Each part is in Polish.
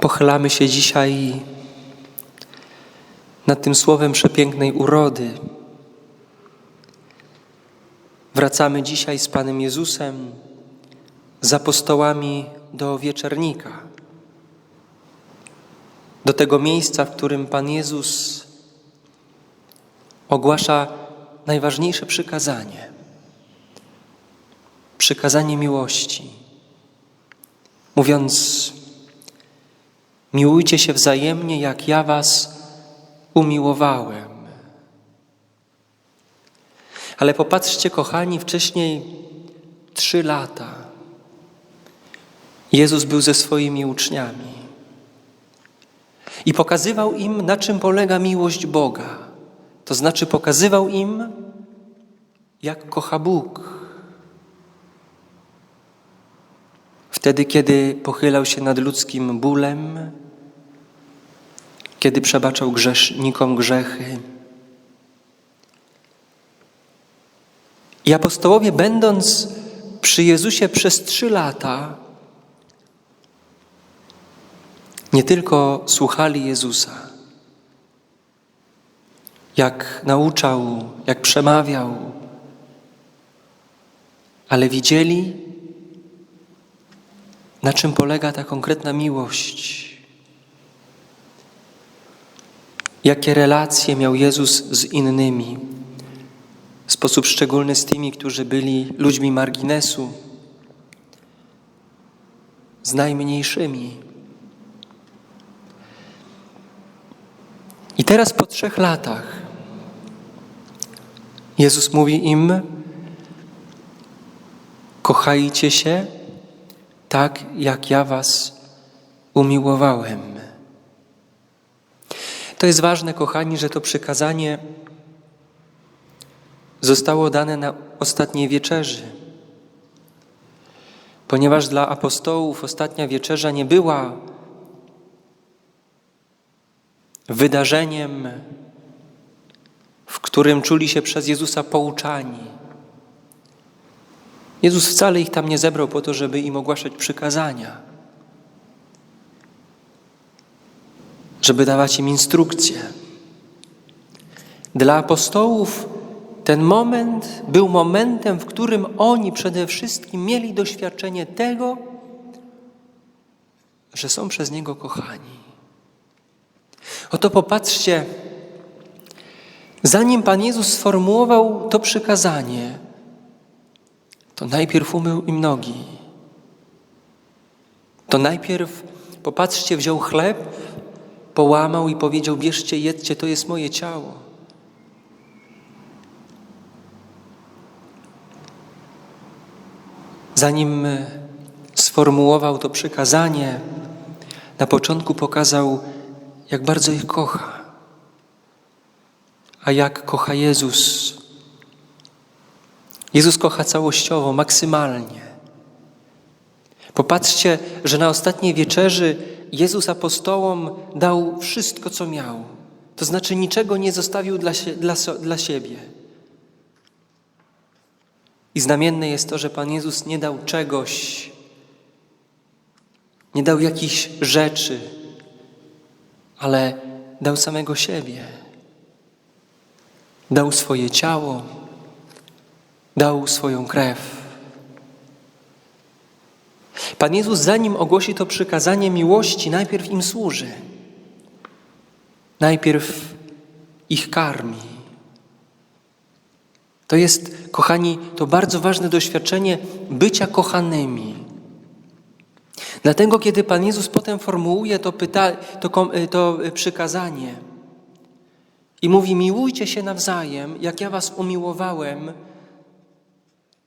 Pochylamy się dzisiaj nad tym słowem przepięknej urody. Wracamy dzisiaj z Panem Jezusem, z apostołami do wieczernika, do tego miejsca, w którym Pan Jezus ogłasza najważniejsze przykazanie. Przykazanie miłości, mówiąc: Miłujcie się wzajemnie, jak ja Was umiłowałem. Ale popatrzcie, kochani, wcześniej trzy lata Jezus był ze swoimi uczniami i pokazywał im, na czym polega miłość Boga. To znaczy, pokazywał im, jak kocha Bóg. Wtedy, kiedy pochylał się nad ludzkim bólem, kiedy przebaczał grzesznikom grzechy. I apostołowie, będąc przy Jezusie przez trzy lata, nie tylko słuchali Jezusa, jak nauczał, jak przemawiał, ale widzieli, na czym polega ta konkretna miłość. Jakie relacje miał Jezus z innymi, w sposób szczególny z tymi, którzy byli ludźmi marginesu, z najmniejszymi. I teraz po trzech latach Jezus mówi im: Kochajcie się tak, jak ja Was umiłowałem. To jest ważne, kochani, że to przykazanie zostało dane na ostatniej wieczerzy. Ponieważ dla apostołów ostatnia wieczerza nie była wydarzeniem, w którym czuli się przez Jezusa pouczani. Jezus wcale ich tam nie zebrał po to, żeby im ogłaszać przykazania, żeby dawać im instrukcje. Dla apostołów ten moment był momentem, w którym oni przede wszystkim mieli doświadczenie tego, że są przez Niego kochani. Oto popatrzcie, zanim Pan Jezus sformułował to przykazanie, to najpierw umył im nogi. To najpierw, popatrzcie, wziął chleb, połamał i powiedział: Bierzcie, jedzcie, to jest moje ciało. Zanim sformułował to przykazanie, na początku pokazał, jak bardzo ich kocha, a jak kocha Jezus. Jezus kocha całościowo, maksymalnie. Popatrzcie, że na ostatniej wieczerzy Jezus apostołom dał wszystko, co miał. To znaczy niczego nie zostawił dla, dla, dla siebie. I znamienne jest to, że Pan Jezus nie dał czegoś, nie dał jakichś rzeczy, ale dał samego siebie. Dał swoje ciało, dał swoją krew. Pan Jezus, zanim ogłosi to przykazanie miłości, najpierw im służy. Najpierw ich karmi. To jest, kochani, to bardzo ważne doświadczenie bycia kochanymi. Dlatego, kiedy Pan Jezus potem formułuje to, pyta, to, to przykazanie i mówi: Miłujcie się nawzajem, jak ja Was umiłowałem,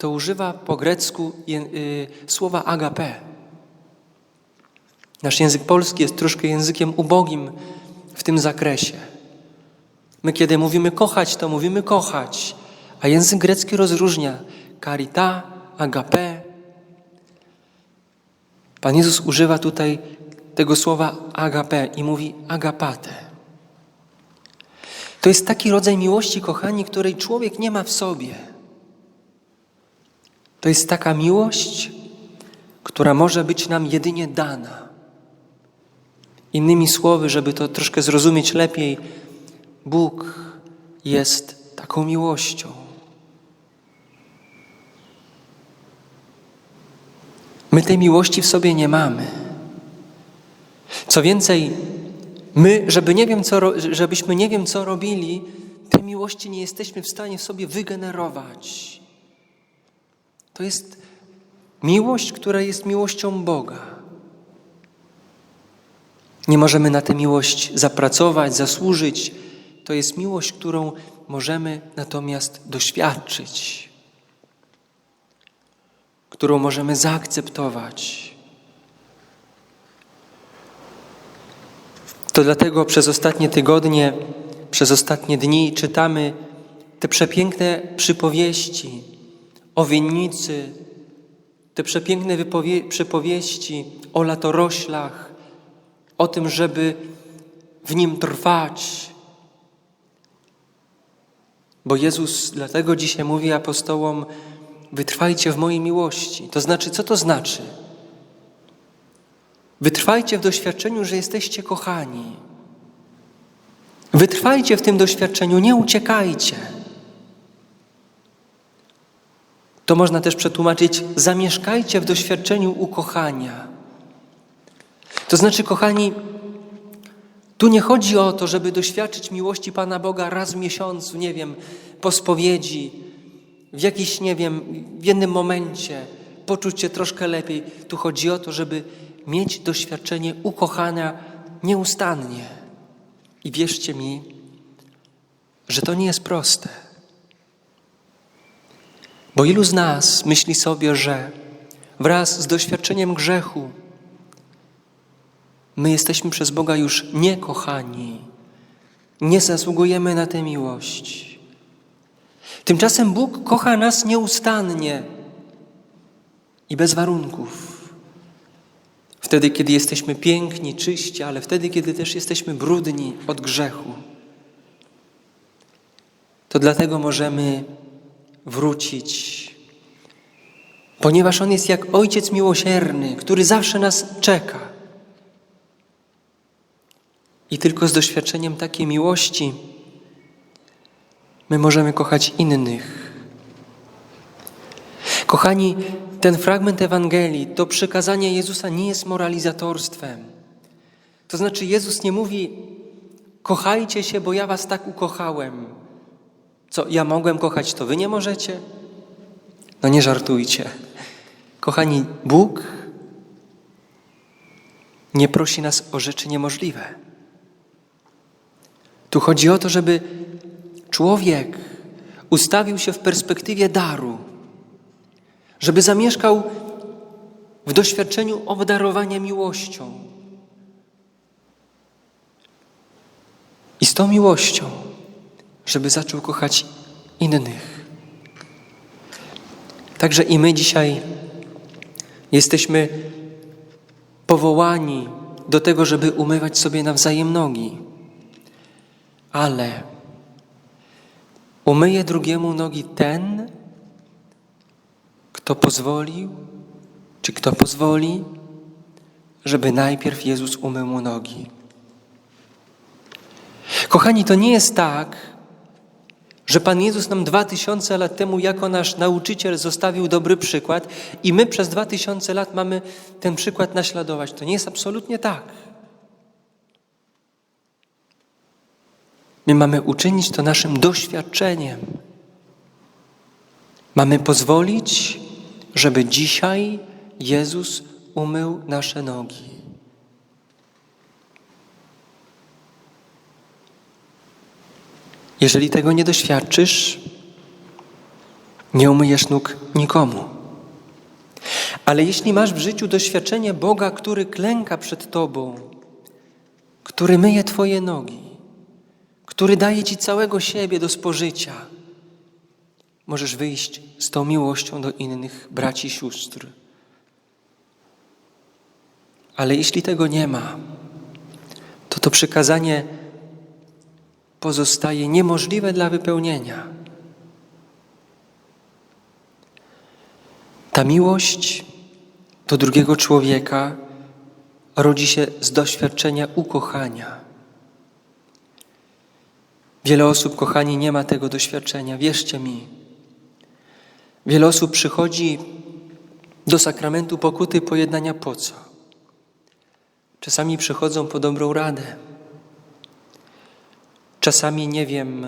to używa po grecku y, słowa agape. Nasz język polski jest troszkę językiem ubogim w tym zakresie. My, kiedy mówimy kochać, to mówimy kochać, a język grecki rozróżnia carita, agape. Pan Jezus używa tutaj tego słowa agape i mówi agapate. To jest taki rodzaj miłości, kochani, której człowiek nie ma w sobie. To jest taka miłość, która może być nam jedynie dana. Innymi słowy, żeby to troszkę zrozumieć lepiej, Bóg jest taką miłością. My tej miłości w sobie nie mamy. Co więcej, my, żeby nie wiem, co, żebyśmy nie wiem, co robili, tej miłości nie jesteśmy w stanie sobie wygenerować. To jest miłość, która jest miłością Boga. Nie możemy na tę miłość zapracować, zasłużyć. To jest miłość, którą możemy natomiast doświadczyć, którą możemy zaakceptować. To dlatego przez ostatnie tygodnie, przez ostatnie dni czytamy te przepiękne przypowieści o winnicy, te przepiękne przypowieści o latoroślach, o tym, żeby w nim trwać. Bo Jezus dlatego dzisiaj mówi apostołom: Wytrwajcie w mojej miłości. To znaczy, co to znaczy? Wytrwajcie w doświadczeniu, że jesteście kochani. Wytrwajcie w tym doświadczeniu, nie uciekajcie. To można też przetłumaczyć: zamieszkajcie w doświadczeniu ukochania. To znaczy, kochani, tu nie chodzi o to, żeby doświadczyć miłości Pana Boga raz w miesiącu, nie wiem, po spowiedzi, w jakiś, nie wiem, w jednym momencie, poczuć się troszkę lepiej. Tu chodzi o to, żeby mieć doświadczenie ukochania nieustannie. I wierzcie mi, że to nie jest proste. Bo ilu z nas myśli sobie, że wraz z doświadczeniem grzechu my jesteśmy przez Boga już niekochani, nie zasługujemy na tę miłość. Tymczasem Bóg kocha nas nieustannie i bez warunków. Wtedy, kiedy jesteśmy piękni, czyści, ale wtedy, kiedy też jesteśmy brudni od grzechu. To dlatego możemy wrócić, ponieważ On jest jak Ojciec miłosierny, który zawsze nas czeka. I tylko z doświadczeniem takiej miłości my możemy kochać innych. Kochani, ten fragment Ewangelii, to przykazanie Jezusa nie jest moralizatorstwem. To znaczy, Jezus nie mówi: Kochajcie się, bo ja was tak ukochałem. Co, ja mogłem kochać, to wy nie możecie? No nie żartujcie. Kochani, Bóg nie prosi nas o rzeczy niemożliwe. Tu chodzi o to, żeby człowiek ustawił się w perspektywie daru, żeby zamieszkał w doświadczeniu obdarowania miłością. I z tą miłością, żeby zaczął kochać innych. Także i my dzisiaj jesteśmy powołani do tego, żeby umywać sobie nawzajem nogi. Ale umyje drugiemu nogi ten, kto pozwolił, czy kto pozwoli, żeby najpierw Jezus umył mu nogi. Kochani, to nie jest tak, że Pan Jezus nam dwa tysiące lat temu jako nasz nauczyciel zostawił dobry przykład i my przez dwa tysiące lat mamy ten przykład naśladować. To nie jest absolutnie tak. My mamy uczynić to naszym doświadczeniem. Mamy pozwolić, żeby dzisiaj Jezus umył nasze nogi. Jeżeli tego nie doświadczysz, nie umyjesz nóg nikomu. Ale jeśli masz w życiu doświadczenie Boga, który klęka przed Tobą, który myje Twoje nogi, który daje Ci całego siebie do spożycia, możesz wyjść z tą miłością do innych braci i sióstr. Ale jeśli tego nie ma, to to przykazanie pozostaje niemożliwe dla wypełnienia. Ta miłość do drugiego człowieka rodzi się z doświadczenia ukochania. Wiele osób, kochani, nie ma tego doświadczenia, wierzcie mi. Wiele osób przychodzi do sakramentu pokuty pojednania po co? Czasami przychodzą po dobrą radę. Czasami, nie wiem,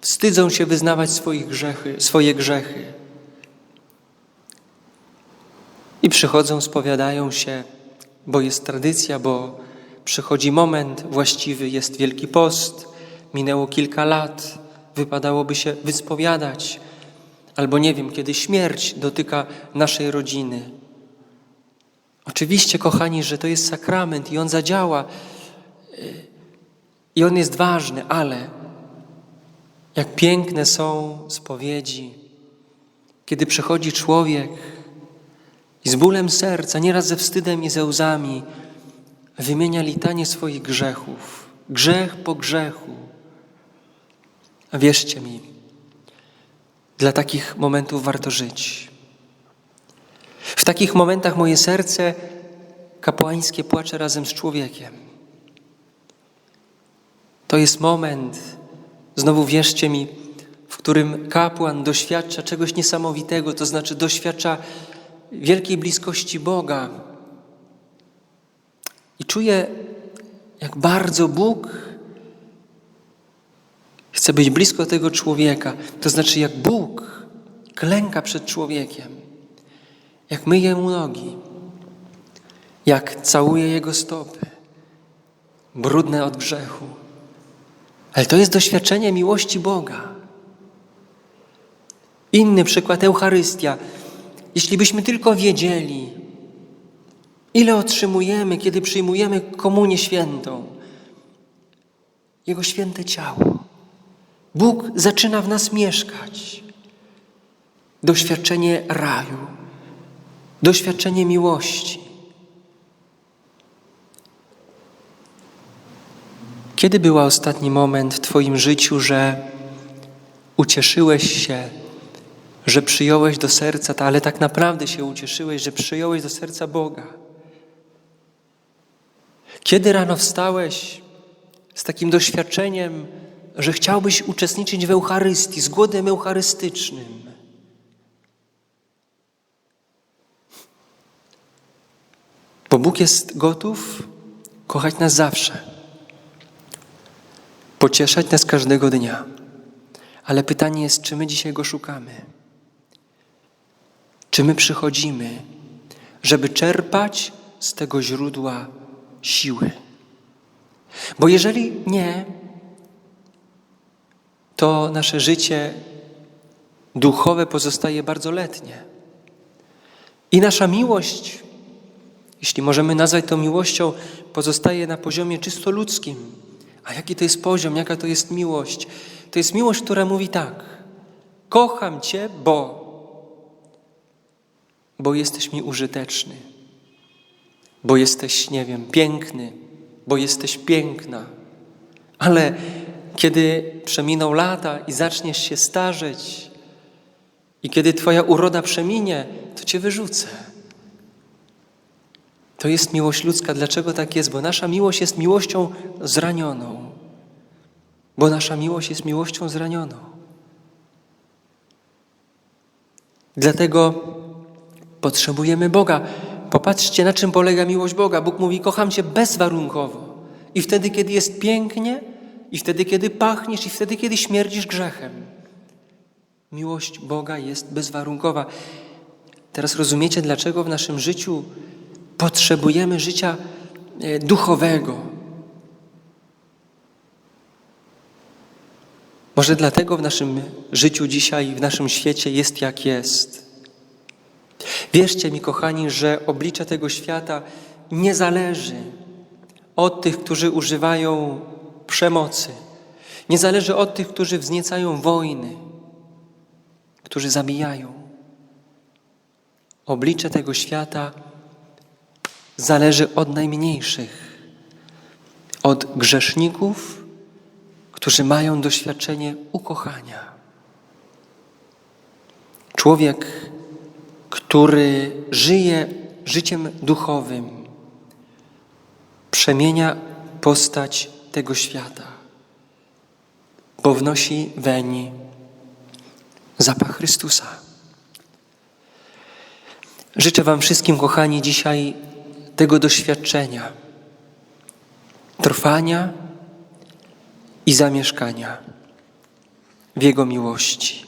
wstydzą się wyznawać swoich grzechy, swoje grzechy. I przychodzą, spowiadają się, bo jest tradycja, bo przychodzi moment właściwy, jest Wielki Post, minęło kilka lat, wypadałoby się wyspowiadać, albo nie wiem, kiedy śmierć dotyka naszej rodziny. Oczywiście, kochani, że to jest sakrament i on zadziała i on jest ważny, ale jak piękne są spowiedzi, kiedy przychodzi człowiek i z bólem serca, nieraz ze wstydem i ze łzami, wymienia litanie swoich grzechów, grzech po grzechu. A wierzcie mi, dla takich momentów warto żyć. W takich momentach moje serce kapłańskie płacze razem z człowiekiem. To jest moment, znowu wierzcie mi, w którym kapłan doświadcza czegoś niesamowitego, to znaczy doświadcza wielkiej bliskości Boga i czuje, jak bardzo Bóg chce być blisko tego człowieka. To znaczy, jak Bóg klęka przed człowiekiem, jak myje mu nogi, jak całuje jego stopy, brudne od grzechu. Ale to jest doświadczenie miłości Boga. Inny przykład Eucharystia. Jeśli byśmy tylko wiedzieli, ile otrzymujemy, kiedy przyjmujemy komunię świętą, Jego święte ciało. Bóg zaczyna w nas mieszkać. Doświadczenie raju, doświadczenie miłości. Kiedy był ostatni moment w Twoim życiu, że ucieszyłeś się, że przyjąłeś do serca, ale tak naprawdę się ucieszyłeś, że przyjąłeś do serca Boga? Kiedy rano wstałeś z takim doświadczeniem, że chciałbyś uczestniczyć w Eucharystii, z głodem eucharystycznym? Bo Bóg jest gotów kochać nas zawsze, pocieszać nas każdego dnia. Ale pytanie jest, czy my dzisiaj Go szukamy? Czy my przychodzimy, żeby czerpać z tego źródła siły? Bo jeżeli nie, to nasze życie duchowe pozostaje bardzo letnie. I nasza miłość, jeśli możemy nazwać to miłością, pozostaje na poziomie czysto ludzkim. A jaki to jest poziom, jaka to jest miłość? To jest miłość, która mówi tak: Kocham Cię, bo, bo jesteś mi użyteczny, bo jesteś, nie wiem, piękny, bo jesteś piękna. Ale kiedy przeminą lata i zaczniesz się starzeć, i kiedy Twoja uroda przeminie, to Cię wyrzucę. To jest miłość ludzka. Dlaczego tak jest? Bo nasza miłość jest miłością zranioną. Bo nasza miłość jest miłością zranioną. Dlatego potrzebujemy Boga. Popatrzcie, na czym polega miłość Boga. Bóg mówi: Kocham Cię bezwarunkowo. I wtedy, kiedy jest pięknie, i wtedy, kiedy pachniesz, i wtedy, kiedy śmierdzisz grzechem. Miłość Boga jest bezwarunkowa. Teraz rozumiecie, dlaczego w naszym życiu potrzebujemy życia e, duchowego. Może dlatego w naszym życiu dzisiaj, w naszym świecie jest jak jest. Wierzcie mi, kochani, że oblicze tego świata nie zależy od tych, którzy używają przemocy. Nie zależy od tych, którzy wzniecają wojny, którzy zabijają. Oblicze tego świata zależy od najmniejszych, od grzeszników, którzy mają doświadczenie ukochania. Człowiek, który żyje życiem duchowym, przemienia postać tego świata, bo wnosi weń zapach Chrystusa. Życzę Wam wszystkim, kochani, dzisiaj tego doświadczenia, trwania i zamieszkania w Jego miłości.